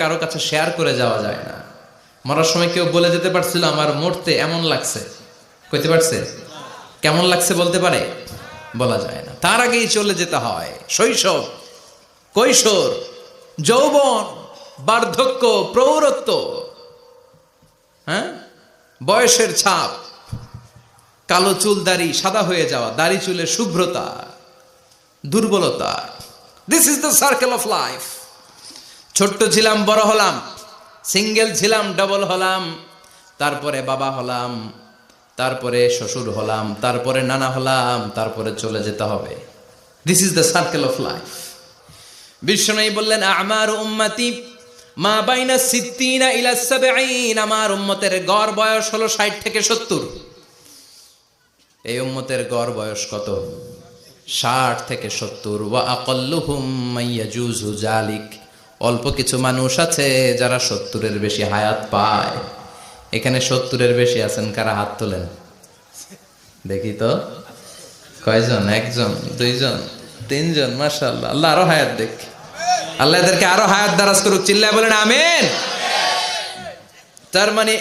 কারও কাছে শেয়ার করে যাওয়া যায় না। মরার সময় কেউ বলে যেতে পারছিল, আমার মরতে এমন লাগছে। কইতে পারছে? কেমন লাগছে বলতে পারে? বলা যায় না। তার আগেই চলে যেতে হয়। শৈশব, কৈশোর, যৌবন, বার্ধক্য, প্রৌরত্ব হ্যাঁ? বয়সের ছাপ, কালো চুল, দাড়ি, সাদা হয়ে যাওয়া, দাড়ি চুলের শুভ্রতা, দুর্বলতা। This is the circle of life ছোট্ট ছিলাম, বড় হলাম, সিঙ্গেল ছিলাম, ডবল হলাম, তারপরে বাবা হলাম, তারপরে শ্বশুর হলাম, তারপরে নানা হলাম, তারপরে চলে যেতে হবে। This is the circle of life Vishnu বললেন, আমার উম্মাতি মা বাইনা সিদ্দিনা ইলা সাবঈন, আমার উম্মতের গড় বয়স হলো 60 থেকে 70 এই উম্মতের গড় বয়স কত? ষাট থেকে সত্তর। ওয়া আকাল্লুহুম মাইয়াজুজু জালিক অল্প কিছু মানুষ আছে যারা সত্তরের বেশি হায়াত পায়। এখানে সত্তরের বেশি আছেন, কারা হাত তোলেন? দেখি তো। কয়জন? একজন, দুইজন, তিনজন মাসাল আল্লাহ আরও হায়াত দেখ। আল্লাহ এদেরকে আরও হায়াত দারাজ করুক। চিল্লায় বলেন, আমেন। তার মানে